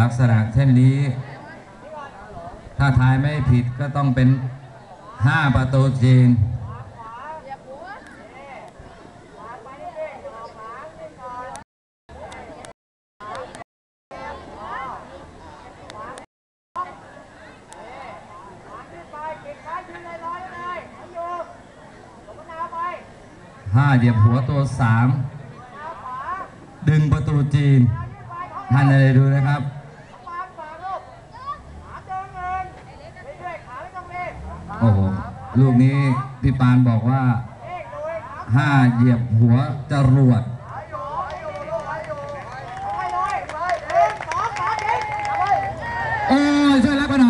ลักษณะเช่นนี้ ถ้าทายไม่ผิดก็ต้องเป็น 5 ประตูจีน ห้าเหยียบหัวตัวสามดึงประตูจีนท่านอะไรดูนะครับ โอ้โห ลูกนี้พี่ปานบอกว่าห้าเหยียบหัวจรวดโอ้ยช่วยรับกันหน่อย